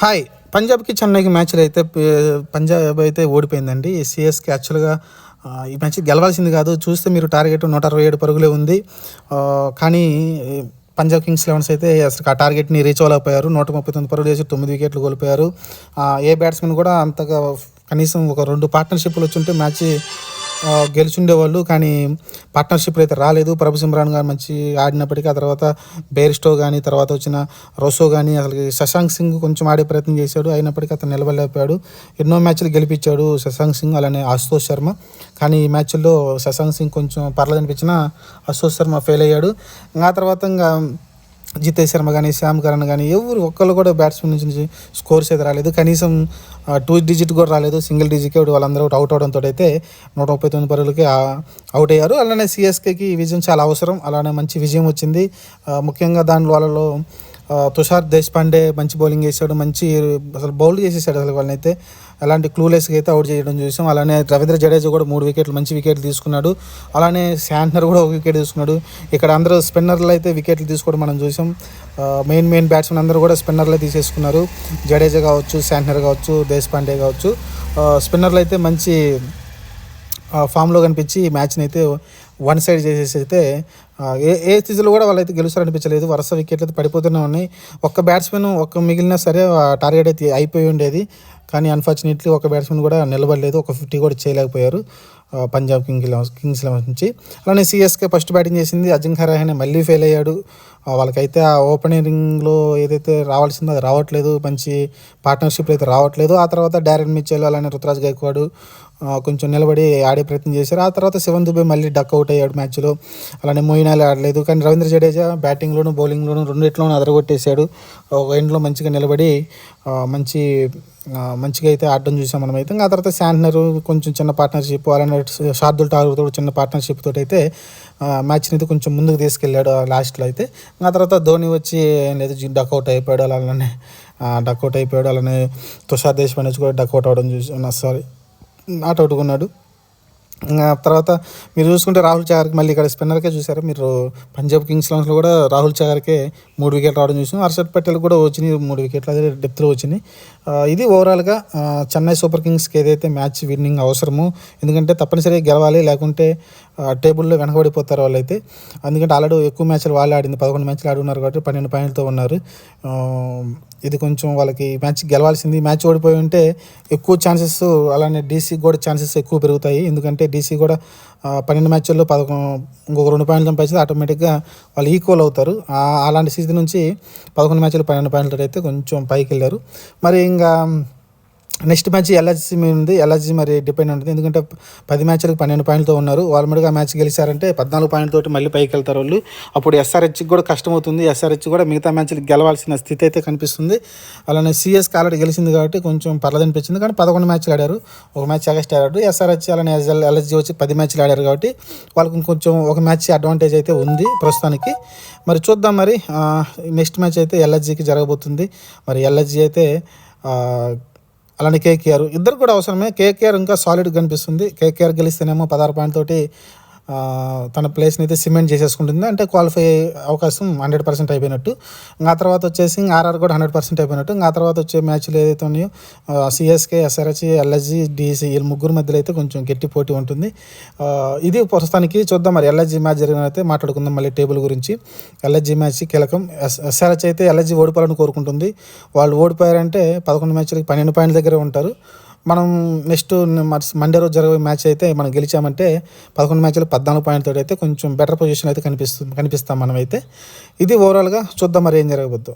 Hi. పంజాబ్కి చెన్నైకి మ్యాచ్లు అయితే పంజాబ్ అయితే ఓడిపోయిందండి. సిఎస్కి యాక్చువల్గా ఈ మ్యాచ్ గెలవాల్సింది కాదు. చూస్తే మీరు టార్గెట్ నూట అరవై ఏడు పరుగులే ఉంది. కానీ పంజాబ్ కింగ్స్ లెవెన్స్ అయితే అసలు ఆ టార్గెట్ని రీచ్ అవ్వలేకపోయారు. నూట ముప్పై తొమ్మిది పరుగులు చేసి తొమ్మిది వికెట్లు కోల్పోయారు. ఏ బ్యాట్స్మెన్ కూడా అంతగా కనీసం ఒక రెండు పార్ట్నర్షిప్లు వచ్చుంటే మ్యాచ్ గెలిచుండేవాళ్ళు. కానీ పార్ట్నర్షిప్ అయితే రాలేదు. ప్రభు సిమ్రాన్ గారు మంచి ఆడినప్పటికీ ఆ తర్వాత బేరిస్టో కానీ తర్వాత వచ్చిన రోసో కానీ అసలు శశాంక్ సింగ్ కొంచెం ఆడే ప్రయత్నం చేశాడు. అయినప్పటికీ అతను నిలబడలేకపోయాడు. ఎన్నో మ్యాచ్లు గెలిపించాడు శశాంక్ సింగ్ అలానే అశుతోష్ శర్మ. కానీ ఈ మ్యాచ్ల్లో శశాంక్ సింగ్ కొంచెం పర్లేదనిపించిన అశుతోష్ శర్మ ఫెయిల్ అయ్యాడు. ఇంకా ఆ తర్వాత ఇంకా జితేష్ శర్మ కానీ శ్యామ్ కరణ్ కానీ ఎవరు ఒక్కళ్ళు కూడా బ్యాట్స్మెన్ నుంచి స్కోర్స్ అయితే రాలేదు. కనీసం టూ డిజిట్ కూడా రాలేదు. సింగిల్ డిజిట్ వాళ్ళందరూ అవుట్ అవడంతో అయితే నూట ముప్పై తొమ్మిది పరుగులకి అవుట్ అయ్యారు. అలానే సిఎస్కేకి ఈ విజయం చాలా అవసరం. అలానే మంచి విజయం వచ్చింది. ముఖ్యంగా దాని వాళ్ళలో తుషార్ దేశపాండే మంచి బౌలింగ్ వేసాడు మంచి అసలు బౌల్ చేసేసాడు అసలు వాళ్ళనైతే. అలాంటి క్లూలెస్గా అయితే అవుట్ చేయడం చూసాం. అలానే రవీంద్ర జడేజా కూడా మూడు వికెట్లు మంచి వికెట్లు తీసుకున్నాడు. అలానే శాంట్నర్ కూడా ఒక వికెట్ తీసుకున్నాడు. ఇక్కడ అందరూ స్పిన్నర్లు అయితే వికెట్లు తీసుకోవడం మనం చూసాం. మెయిన్ మెయిన్ బ్యాట్స్మెన్ అందరూ కూడా స్పిన్నర్లే తీసేసుకున్నారు. జడేజా కావచ్చు శాంట్నర్ కావచ్చు దేశపాండే కావచ్చు. స్పిన్నర్లు అయితే మంచి ఫామ్లో కనిపించి ఈ మ్యాచ్ని అయితే వన్ సైడ్ చేసేసి అయితే ఏ ఏ స్థితిలో కూడా వాళ్ళైతే గెలుస్తారనిపించలేదు. వరుస వికెట్లు అయితే పడిపోతూనే ఉన్నాయి. ఒక్క బ్యాట్స్మెన్ ఒక్క మిగిలినా సరే ఆ టార్గెట్ అయితే అయిపోయి ఉండేది. కానీ అన్ఫార్చునేట్లీ ఒక బ్యాట్స్మెన్ కూడా నిలబడలేదు. ఒక ఫిఫ్టీ కూడా చేయలేకపోయారు పంజాబ్ కింగ్ కింగ్స్ లెవెన్ నుంచి. అలానే సిఎస్కే ఫస్ట్ బ్యాటింగ్ చేసింది. అజింక్య రహానే మళ్ళీ ఫెయిల్ అయ్యాడు. వాళ్ళకైతే ఆ ఓపెనింగ్లో ఏదైతే రావాల్సిందో అది రావట్లేదు. మంచి పార్ట్నర్షిప్ అయితే రావట్లేదు. ఆ తర్వాత డారెన్ మిచ్చెల్ అలానే రుతురాజ్ గైక్వాడు కొంచెం నిలబడి ఆడే ప్రయత్నం చేశారు. ఆ తర్వాత శివన్ దుబే మళ్ళీ డక్ అవుట్ అయ్యాడు మ్యాచ్లో అలానే మొయిన్ అలీ ఆడలేదు. కానీ రవీంద్ర జడేజా బ్యాటింగ్లోను బౌలింగ్లోను రెండిట్లోనూ అదరగొట్టేశాడు. ఒక ఎండ్లో మంచిగా నిలబడి మంచి మంచిగా అయితే ఆడడం చూసాం మనం అయితే ఇంకా ఆ తర్వాత శాంట్నర్ కొంచెం చిన్న పార్ట్నర్షిప్ అలానే షార్దుల్ ఠాగూర్తో చిన్న పార్ట్నర్షిప్ తోటి అయితే మ్యాచ్ని అయితే కొంచెం ముందుకు తీసుకెళ్ళాడు లాస్ట్లో అయితే. ఆ తర్వాత ధోని వచ్చి ఏం లేదు డక్అవుట్ అయిపోయాడు. అలానే డక్అవుట్ అయిపోయాడు. అలానే తుషార్ దేశ్ వచ్చి కూడా డక్అవుట్ అవడం చూసి సారీ నాట్ అవుట్ కొన్నాడు తర్వాత మీరు చూసుకుంటే రాహుల్ చహర్కి మళ్ళీ ఇక్కడ స్పిన్నర్కే చూసారు మీరు పంజాబ్ కింగ్స్ లెవెన్స్లో కూడా రాహుల్ చహర్కే మూడు వికెట్లు రావడం చూసాం. హర్షద్ పటేల్ కూడా వచ్చినాయి మూడు వికెట్లు అదే డెప్త్లో వచ్చినాయి ఇది ఓవరాల్గా చెన్నై సూపర్ కింగ్స్కి ఏదైతే మ్యాచ్ విన్నింగ్ అవసరమో ఎందుకంటే తప్పనిసరిగా గెలవాలి. లేకుంటే టేబుల్లో వెనకబడిపోతారు వాళ్ళైతే. ఎందుకంటే ఆల్రెడీ ఎక్కువ మ్యాచ్లు వాళ్ళు ఆడింది. పదకొండు మ్యాచ్లు ఆడున్నారు కాబట్టి పన్నెండు పాయింట్లతో ఉన్నారు. ఇది కొంచెం వాళ్ళకి మ్యాచ్ గెలవాల్సింది. మ్యాచ్ ఓడిపోయి ఉంటే ఎక్కువ ఛాన్సెస్ అలానే డీసీ కూడా ఛాన్సెస్ ఎక్కువ పెరుగుతాయి. ఎందుకంటే డీసీ కూడా పన్నెండు మ్యాచ్ల్లో పదకొండు ఇంకొక రెండు పాయింట్లు సంపాదిస్తే ఆటోమేటిక్గా వాళ్ళు ఈక్వల్ అవుతారు. అలాంటి స్థితి నుంచి పదకొండు మ్యాచ్లు పన్నెండు పాయింట్లు అయితే కొంచెం పైకి వెళ్ళారు మరి ఇంకా నెక్స్ట్ మ్యాచ్ ఎల్హెచ్సి మీద ఉంది. ఎల్హెచ్సి మరి డిపెండ్ ఉంటుంది. ఎందుకంటే పది మ్యాచ్లకు పన్నెండు పాయింట్తో ఉన్నారు. వాళ్ళు మ్యాచ్ గెలిచారంటే పద్నాలుగు పాయింట్లతో తోటి మళ్ళీ పైకి వెళ్తారు వాళ్ళు. అప్పుడు ఎస్ఆర్హెచ్కి కూడా కష్టం అవుతుంది. ఎస్ఆర్హెచ్ కూడా మిగతా మ్యాచ్లు గెలవాల్సిన స్థితి అయితే కనిపిస్తుంది. అలానే సిఎస్కి ఆల్రెడీ గెలిచింది కాబట్టి కొంచెం పర్లేదనిపించింది కానీ పదకొండు మ్యాచ్లు ఆడారు. ఒక మ్యాచ్ అగస్ట్ ఆడారు. ఎస్ఆర్హెచ్ అలానే ఎల్హెచ్జి వచ్చి పది మ్యాచ్లు ఆడారు కాబట్టి వాళ్ళకి కొంచెం ఒక మ్యాచ్ అడ్వాంటేజ్ అయితే ఉంది ప్రస్తుతానికి. మరి చూద్దాం మరి నెక్స్ట్ మ్యాచ్ అయితే ఎల్హెచ్జికి జరగబోతుంది. మరి ఎల్హెచ్జి అయితే అలానే కేకేఆర్. ఇద్దరు కూడా అవసరమే. కేకేఆర్ ఇంకా సాలిడ్ కనిపిస్తుంది. కేకేఆర్ గెలిస్తేనేమో పదహారు పాయింట్ తోటి తన ప్లేస్ని అయితే సిమెంట్ చేసేసుకుంటుంది. అంటే క్వాలిఫై అవకాశం హండ్రెడ్ పర్సెంట్ అయిపోయినట్టు. ఇంకా ఆ తర్వాత వచ్చేసి ఆర్ఆర్ కూడా హండ్రెడ్ పర్సెంట్ అయిపోయినట్టు. ఇంకా ఆ తర్వాత వచ్చే మ్యాచ్లు ఏదైతే ఉన్నాయో సిఎస్కే ఎస్ఆర్హెచ్ ఎల్ఎస్జి డిసి వీళ్ళ ముగ్గురు మధ్యలో అయితే కొంచెం గట్టి పోటీ ఉంటుంది. ఇది ప్రస్తుతానికి చూద్దాం మరి. ఎల్ఎస్జి మ్యాచ్ జరిగిన అయితే మాట్లాడుకుందాం మళ్ళీ టేబుల్ గురించి. ఎల్ఎస్జి మ్యాచ్ కీలకం. ఎస్ ఎస్ఆర్హెచ్ అయితే ఎల్ఎస్జి ఓడిపోవాలని కోరుకుంటుంది. వాళ్ళు ఓడిపోయారంటే పదకొండు మ్యాచ్లకి పన్నెండు పాయింట్ల దగ్గర ఉంటారు. మనం నెక్స్ట్ మండే రోజు జరిగే మ్యాచ్ అయితే మనం గెలిచామంటే పదకొండు మ్యాచ్లు పద్నాలుగు పాయింట్తో అయితే కొంచెం బెటర్ పొజిషన్ అయితే కనిపిస్తుంది కనిపిస్తాం మనం అయితే ఇది ఓవరాల్గా చూద్దాం మరి ఏం జరగబోద్దు.